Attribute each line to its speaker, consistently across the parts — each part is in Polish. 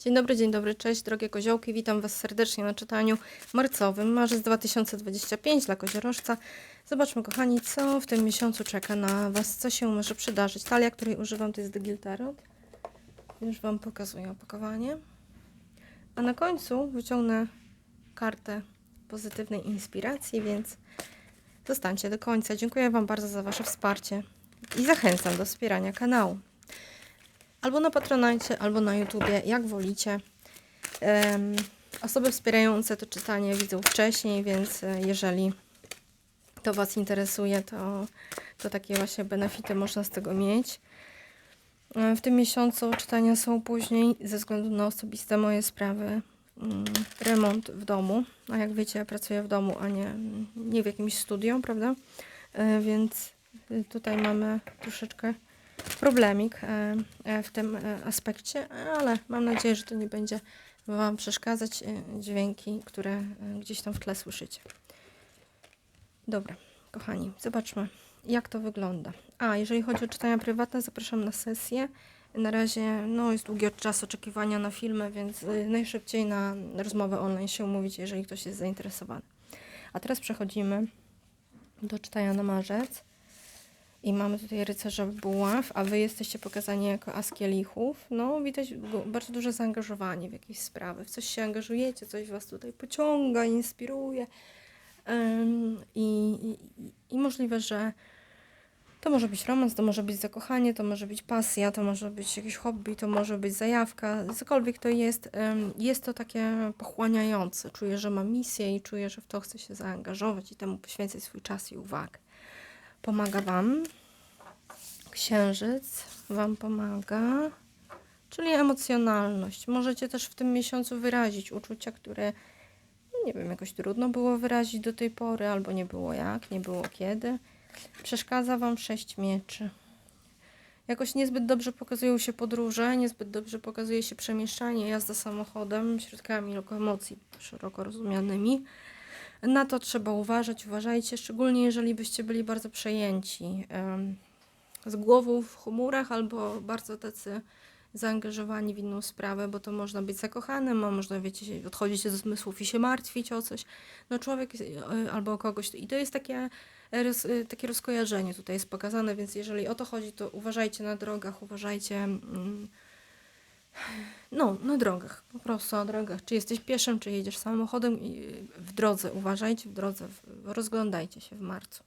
Speaker 1: Dzień dobry, dzień dobry, cześć drogie koziołki, witam Was serdecznie na czytaniu marcowym, marzec 2025 dla koziorożca. Zobaczmy kochani, co w tym miesiącu czeka na Was, co się może przydarzyć. Talia, której używam to jest Dygil Tarot. Już Wam pokazuję opakowanie. A na końcu wyciągnę kartę pozytywnej inspiracji, więc zostańcie do końca. Dziękuję Wam bardzo za Wasze wsparcie i zachęcam do wspierania kanału albo na Patronite, albo na YouTubie, jak wolicie. Em, osoby wspierające to czytanie widzą wcześniej, więc e, jeżeli to Was interesuje, to, to takie właśnie benefity można z tego mieć. E, W tym miesiącu czytania są później ze względu na osobiste moje sprawy. mm, Remont w domu. A jak wiecie, ja pracuję w domu, a nie, nie w jakimś studio, prawda? E, Więc tutaj mamy troszeczkę problemik e, e, w tym e, aspekcie, ale mam nadzieję, że to nie będzie Wam przeszkadzać dźwięki, które gdzieś tam w tle słyszycie. Dobra, kochani, zobaczmy, jak to wygląda. A, jeżeli chodzi o czytania prywatne, zapraszam na sesję. Na razie no, jest długi czas oczekiwania na filmy, więc najszybciej na rozmowę online się umówić, jeżeli ktoś jest zainteresowany. A teraz przechodzimy do czytania na marzec. I mamy tutaj rycerza buław, a wy jesteście pokazani jako as kielichów. No, widać bardzo duże zaangażowanie w jakieś sprawy. W coś się angażujecie, coś was tutaj pociąga, inspiruje. Ym, i, i, I możliwe, że to może być romans, to może być zakochanie, to może być pasja, to może być jakieś hobby, to może być zajawka, cokolwiek to jest, jest to takie pochłaniające. Czuję, że ma misję i czuję, że w to chce się zaangażować i temu poświęcać swój czas i uwagę. Pomaga Wam. Księżyc Wam pomaga. Czyli emocjonalność. Możecie też w tym miesiącu wyrazić uczucia, które, no nie wiem, jakoś trudno było wyrazić do tej pory, albo nie było jak, nie było kiedy. Przeszkadza Wam sześć mieczy. Jakoś niezbyt dobrze pokazują się podróże, niezbyt dobrze pokazuje się przemieszczanie, jazda samochodem, środkami lokomocji szeroko rozumianymi. Na to trzeba uważać, uważajcie, szczególnie jeżeli byście byli bardzo przejęci z głową w chmurach albo bardzo tacy zaangażowani w inną sprawę, bo to można być zakochanym, a można, wiecie, odchodzić ze zmysłów i się martwić o coś. No człowiek jest, e, albo o kogoś. I to jest takie, e, takie rozkojarzenie tutaj jest pokazane, więc jeżeli o to chodzi, to uważajcie na drogach, uważajcie... Mm, no, na drogach, po prostu na drogach. Czy jesteś pieszym, czy jedziesz samochodem, i w drodze, uważajcie w drodze, w, rozglądajcie się w marcu.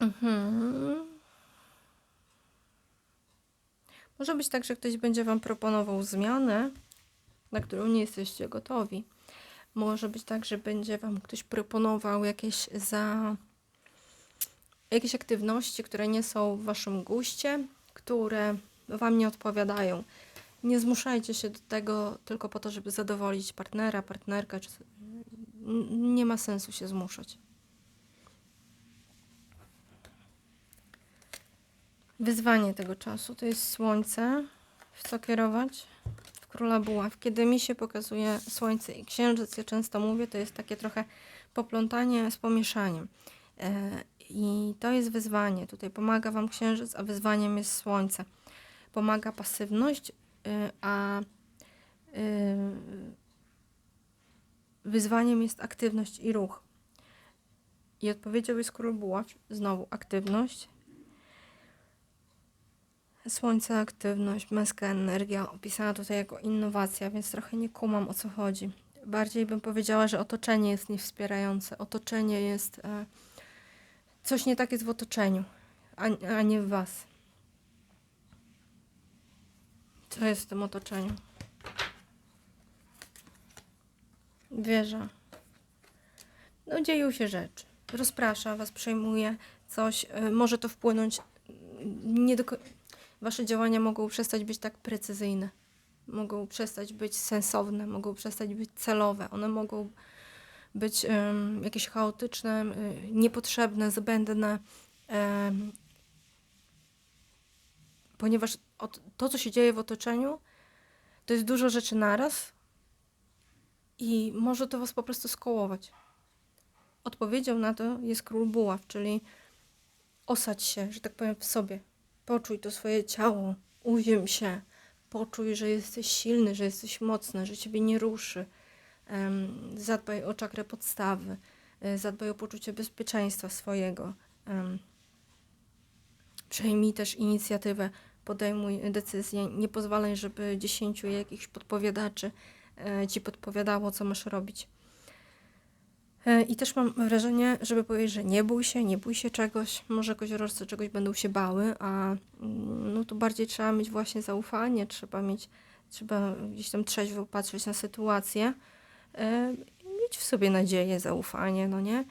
Speaker 1: Mhm. Może być tak, że ktoś będzie Wam proponował zmianę, na którą nie jesteście gotowi. Może być tak, że będzie Wam ktoś proponował jakieś za jakieś aktywności, które nie są w Waszym guście, które Wam nie odpowiadają. Nie zmuszajcie się do tego tylko po to, żeby zadowolić partnera, partnerkę. Nie ma sensu się zmuszać. Wyzwanie tego czasu to jest słońce. W co kierować? W króla buław. Kiedy mi się pokazuje słońce i księżyc, ja często mówię, to jest takie trochę poplątanie z pomieszaniem. E, I to jest wyzwanie. Tutaj pomaga Wam księżyc, a wyzwaniem jest słońce. Pomaga pasywność, y, a y, wyzwaniem jest aktywność i ruch. I odpowiedzią jest król buław. Znowu aktywność. Słońce, aktywność, męska energia, opisana tutaj jako innowacja, więc trochę nie kumam o co chodzi. Bardziej bym powiedziała, że otoczenie jest niewspierające. Otoczenie jest. E, coś nie tak jest w otoczeniu, a, a nie w Was. Co jest w tym otoczeniu? Wieża. No dzieją się rzeczy. Rozprasza Was, przejmuje coś. y, Może to wpłynąć y, nie do Wasze działania mogą przestać być tak precyzyjne. Mogą przestać być sensowne, mogą przestać być celowe. One mogą być em, jakieś chaotyczne, y, niepotrzebne, zbędne. em, ponieważ to, co się dzieje w otoczeniu, to jest dużo rzeczy naraz i może to was po prostu skołować. Odpowiedzią na to jest król buław, czyli osadź się, że tak powiem, w sobie. Poczuj to swoje ciało, uziem się, poczuj, że jesteś silny, że jesteś mocny, że ciebie nie ruszy. Zadbaj o czakrę podstawy, e, zadbaj o poczucie bezpieczeństwa swojego. Przejmij też inicjatywę, podejmuj decyzje, nie pozwalaj, żeby dziesięciu jakichś podpowiadaczy e, ci podpowiadało, co masz robić. E, I też mam wrażenie, żeby powiedzieć, że nie bój się, nie bój się czegoś, może koziorożce czegoś będą się bały, a mm, no to bardziej trzeba mieć właśnie zaufanie, trzeba mieć, trzeba gdzieś tam trzeźwo patrzeć na sytuację, e, mieć w sobie nadzieję, zaufanie, no nie?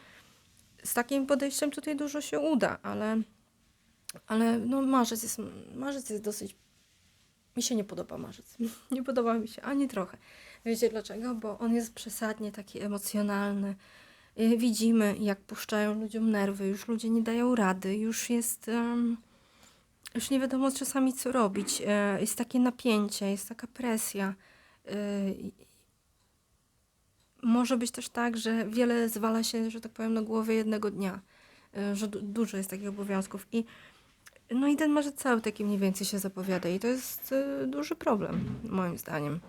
Speaker 1: Z takim podejściem tutaj dużo się uda, ale, ale no marzec jest, marzec jest dosyć, mi się nie podoba marzec, nie podoba mi się ani trochę. Wiecie dlaczego? Bo on jest przesadnie taki emocjonalny, Y, Widzimy, jak puszczają ludziom nerwy, już ludzie nie dają rady, już jest. em, już nie wiadomo czasami, co robić. E, Jest takie napięcie, jest taka presja. Y, Może być też tak, że wiele zwala się, że tak powiem, na głowę jednego dnia, y, że du- dużo jest takich obowiązków. I no i ten marzec cały taki mniej więcej się zapowiada, i to jest y, duży problem, moim zdaniem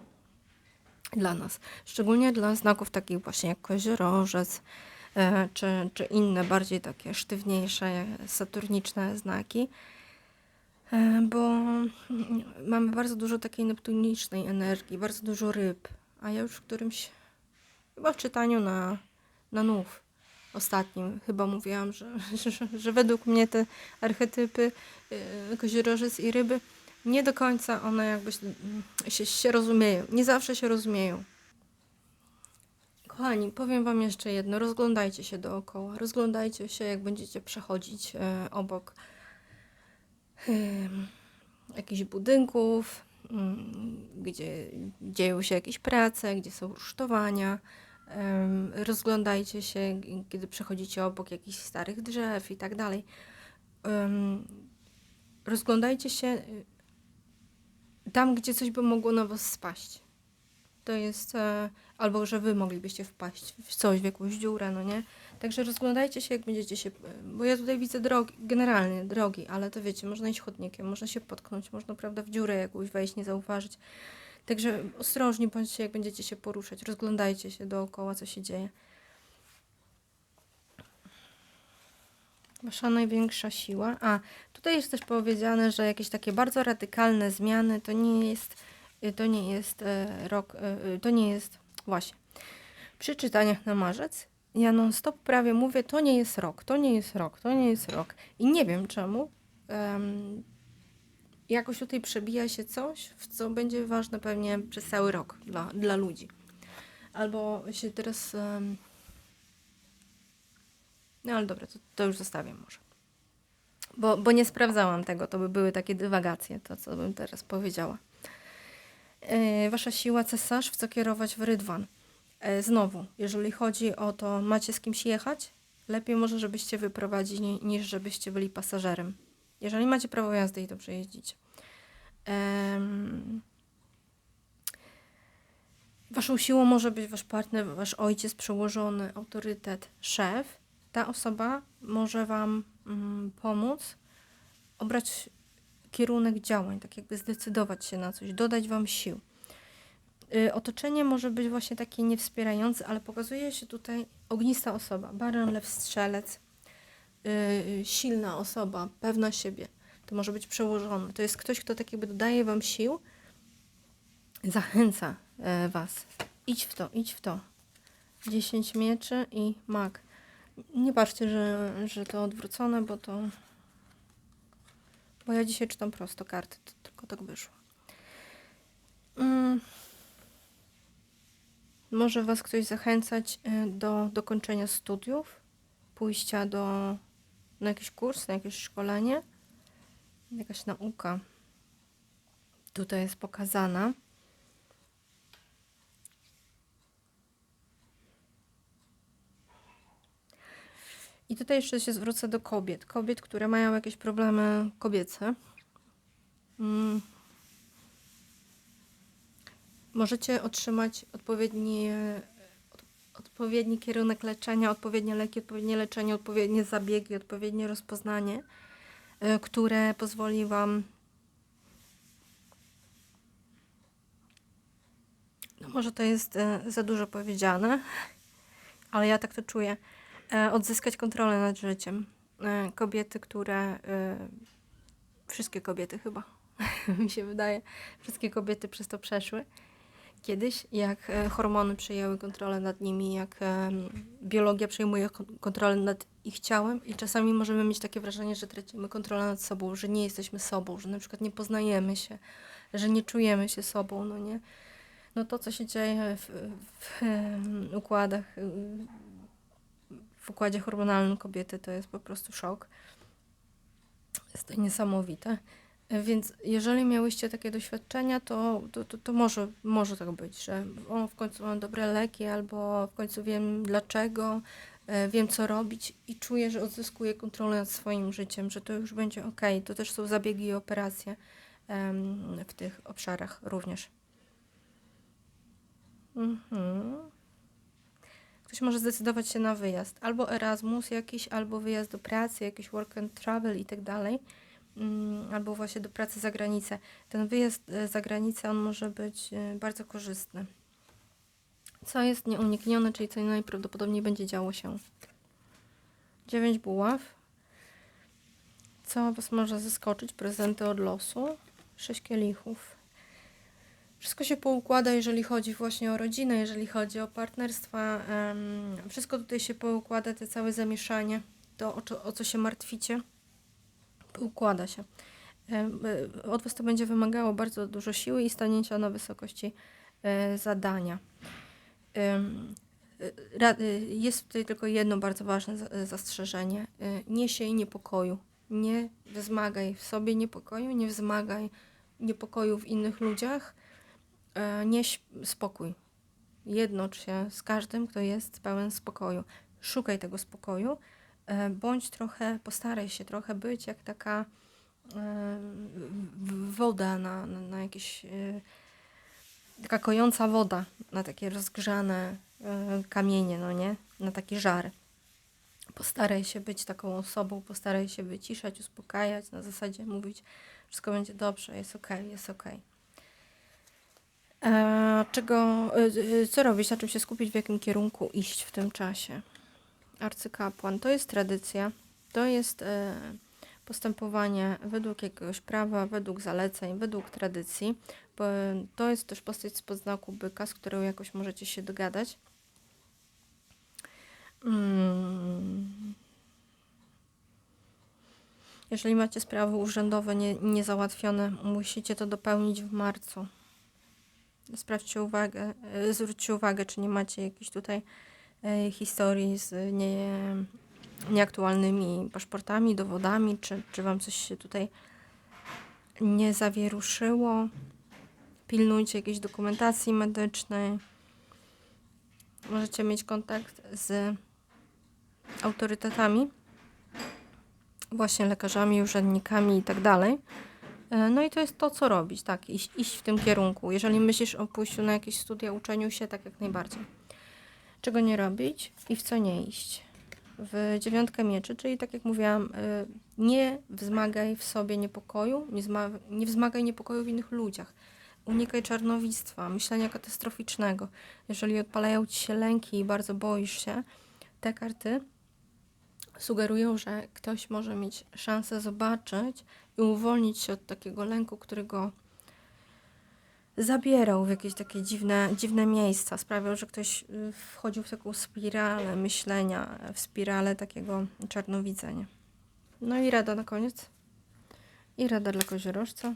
Speaker 1: dla nas. Szczególnie dla znaków takich właśnie jak koziorożec, e, czy, czy inne bardziej takie sztywniejsze, saturniczne znaki, E, bo mamy bardzo dużo takiej neptunicznej energii, bardzo dużo ryb, a ja już w którymś, chyba w czytaniu na, na nów ostatnim, chyba mówiłam, że, że, że według mnie te archetypy e, koziorożec i ryby nie do końca one jakby się, się, się rozumieją. Nie zawsze się rozumieją. Kochani, powiem Wam jeszcze jedno. Rozglądajcie się dookoła. Rozglądajcie się, jak będziecie przechodzić e, obok jakichś budynków, mm, gdzie dzieją się jakieś prace, gdzie są rusztowania. Rozglądajcie się, kiedy przechodzicie obok jakichś starych drzew i tak dalej. Rozglądajcie się y, tam, gdzie coś by mogło na was spaść. To jest, e, albo że wy moglibyście wpaść w coś, w jakąś dziurę, no nie? Także rozglądajcie się, jak będziecie się, bo ja tutaj widzę drogi, generalnie drogi, ale to wiecie, można iść chodnikiem, można się potknąć, można, prawda, w dziurę jakąś wejść, nie zauważyć. Także ostrożni bądźcie, jak będziecie się poruszać, rozglądajcie się dookoła, co się dzieje. Wasza największa siła. A, tutaj jest też powiedziane, że jakieś takie bardzo radykalne zmiany to nie jest, y, to nie jest e, rok, e, y, to nie jest, właśnie. Przy czytaniach na marzec ja non stop prawie mówię, to nie jest rok, to nie jest rok, to nie jest rok. I nie wiem czemu. em, jakoś tutaj przebija się coś, w co będzie ważne pewnie przez cały rok dla, dla ludzi. Albo się teraz. no ale dobra, to, to już zostawiam może. Bo, bo nie sprawdzałam tego, to by były takie dywagacje, to co bym teraz powiedziała. E, wasza siła cesarz, w co kierować w rydwan. E, znowu, jeżeli chodzi o to, macie z kimś jechać, lepiej może, żebyście wyprowadzili, niż żebyście byli pasażerem. Jeżeli macie prawo jazdy i dobrze jeździcie. Em, Waszą siłą może być wasz partner, wasz ojciec, przełożony, autorytet, szef. Ta osoba może wam mm, pomóc obrać kierunek działań, tak jakby zdecydować się na coś, dodać wam sił. Y, Otoczenie może być właśnie takie niewspierające, ale pokazuje się tutaj ognista osoba, baran, lew, strzelec, y, silna osoba, pewna siebie. To może być przełożony. To jest ktoś, kto tak jakby dodaje wam sił, zachęca e, was. Idź w to, idź w to. 10 mieczy i mag. Nie patrzcie, że, że to odwrócone, bo to. Bo ja dzisiaj czytam prosto karty, to tylko tak wyszło. Mm. Może Was ktoś zachęcać y, do dokończenia studiów, pójścia do, na jakiś kurs, na jakieś szkolenie, jakaś nauka. Tutaj jest pokazana. I tutaj jeszcze się zwrócę do kobiet. Kobiet, które mają jakieś problemy kobiece. Mm. Możecie otrzymać odpowiedni, od, odpowiedni kierunek leczenia, odpowiednie leki, odpowiednie leczenie, odpowiednie zabiegi, odpowiednie rozpoznanie, Y, które pozwoli Wam no może to jest y, za dużo powiedziane, ale ja tak to czuję, y, odzyskać kontrolę nad życiem. Kobiety, które wszystkie kobiety chyba, mi się wydaje, wszystkie kobiety przez to przeszły. Kiedyś, jak e, hormony przejęły kontrolę nad nimi, jak em, biologia przejmuje kon- kontrolę nad ich ciałem, i czasami możemy mieć takie wrażenie, że tracimy kontrolę nad sobą, że nie jesteśmy sobą, że na przykład nie poznajemy się, że nie czujemy się sobą, no nie? No to, co się dzieje w, w em, układach, y, w układzie hormonalnym kobiety, to jest po prostu szok. Jest to niesamowite. Więc jeżeli miałyście takie doświadczenia, to, to, to, to może, może tak być, że o, w końcu mam dobre leki, albo w końcu wiem dlaczego, e, wiem co robić i czuję, że odzyskuję kontrolę nad swoim życiem, że to już będzie ok. To też są zabiegi i operacje w tych obszarach również. Mhm. Ktoś może zdecydować się na wyjazd. Albo Erasmus jakiś, albo wyjazd do pracy, jakiś work and travel i tak dalej. Mm, Albo właśnie do pracy za granicę. Ten wyjazd e, za granicę, on może być e, bardzo korzystny. Co jest nieuniknione, czyli co najprawdopodobniej będzie działo się. Dziewięć buław. Co Was może zaskoczyć? Prezenty od losu. Sześć kielichów. Wszystko się poukłada, jeżeli chodzi właśnie o rodzinę, jeżeli chodzi o partnerstwa. wszystko tutaj się poukłada, te całe zamieszanie, to o co się martwicie, poukłada się. Y, Od Was to będzie wymagało bardzo dużo siły i stanięcia na wysokości e, zadania. Y, Jest tutaj tylko jedno bardzo ważne za- zastrzeżenie. Nie siej niepokoju. Nie wzmagaj w sobie niepokoju, nie wzmagaj niepokoju w innych ludziach. E, Nieś spokój. Jednocz się z każdym, kto jest pełen spokoju. Szukaj tego spokoju. E, Bądź trochę, postaraj się trochę być jak taka e, woda na, na, na jakieś. e, Taka kojąca woda na takie rozgrzane kamienie, no nie? Na taki żar. Postaraj się być taką osobą, postaraj się wyciszać, uspokajać, na zasadzie mówić, wszystko będzie dobrze, jest okej, jest. E, czego, co robić, na czym się skupić, w jakim kierunku iść w tym czasie? Arcykapłan to jest tradycja, to jest e, postępowanie według jakiegoś prawa, według zaleceń, według tradycji. Bo to jest też postać spod znaku byka, z którą jakoś możecie się dogadać. Mm. Jeżeli macie sprawy urzędowe nie, niezałatwione, musicie to dopełnić w marcu. Sprawdźcie uwagę, e, zwróćcie uwagę, czy nie macie jakichś tutaj e, historii z nie, nieaktualnymi paszportami, dowodami, czy, czy wam coś się tutaj nie zawieruszyło. Pilnujcie jakiejś dokumentacji medycznej. Możecie mieć kontakt z autorytetami, właśnie lekarzami, urzędnikami i tak dalej. E, No i to jest to, co robić, tak, iść, iść w tym kierunku. Jeżeli myślisz o pójściu na jakieś studia, uczeniu się, tak jak najbardziej. Czego nie robić i w co nie iść. W dziewiątkę mieczy, czyli tak jak mówiłam, y, nie wzmagaj w sobie niepokoju, nie, nie wzmagaj niepokoju w innych ludziach. Unikaj czarnowictwa, myślenia katastroficznego. Jeżeli odpalają ci się lęki i bardzo boisz się, te karty sugerują, że ktoś może mieć szansę zobaczyć i uwolnić się od takiego lęku, który go zabierał w jakieś takie dziwne, dziwne miejsca. Sprawiał, że ktoś y, wchodził w taką spiralę myślenia, w spiralę takiego czarnowidzenia. No i rada na koniec. I rada dla koziorożca.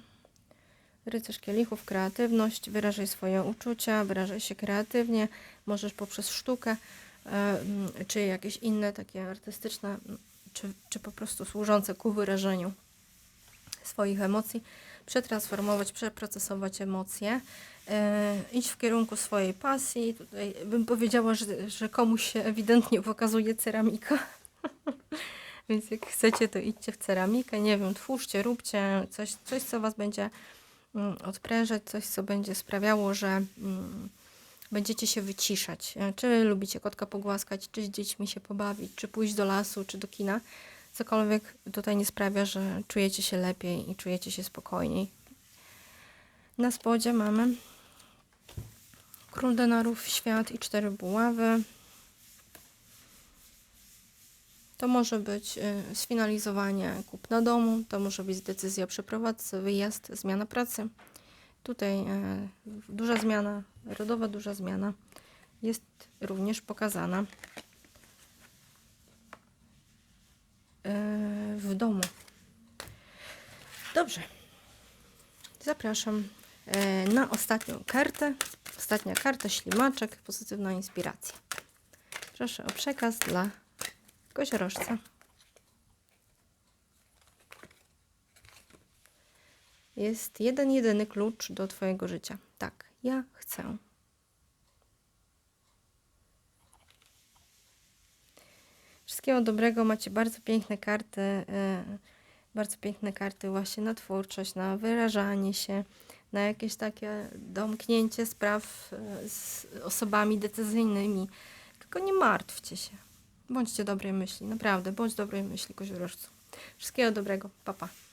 Speaker 1: Rycerz kielichów, kreatywność, wyrażaj swoje uczucia, wyrażaj się kreatywnie, możesz poprzez sztukę, e, mm, czy jakieś inne takie artystyczne, mm, czy, czy po prostu służące ku wyrażeniu swoich emocji, przetransformować, przeprocesować emocje, e, idź w kierunku swojej pasji. Tutaj bym powiedziała, że, że komuś się ewidentnie pokazuje ceramika. Więc jak chcecie, to idźcie w ceramikę, nie wiem, twórzcie, róbcie coś, coś co Was będzie mm, odprężać, coś, co będzie sprawiało, że mm, będziecie się wyciszać. E, Czy lubicie kotka pogłaskać, czy z dziećmi się pobawić, czy pójść do lasu, czy do kina. Cokolwiek tutaj nie sprawia, że czujecie się lepiej i czujecie się spokojniej. Na spodzie mamy Król denarów, świat i cztery buławy. To może być y, sfinalizowanie kupna domu, to może być decyzja o przeprowadzce, wyjazd, zmiana pracy. Tutaj y, duża zmiana, rodowa duża zmiana jest również pokazana w domu. Dobrze. Zapraszam e, na ostatnią kartę. Ostatnia karta, ślimaczek, pozytywna inspiracja. Proszę o przekaz dla koziorożca. Jest jeden, jedyny klucz do Twojego życia. Tak, ja chcę. Wszystkiego dobrego. Macie bardzo piękne karty. e, Bardzo piękne karty właśnie na twórczość, na wyrażanie się, na jakieś takie domknięcie spraw e, z osobami decyzyjnymi. Tylko nie martwcie się. Bądźcie dobrej myśli, naprawdę, bądź dobrej myśli, koziorożcu. Wszystkiego dobrego, papa. Pa.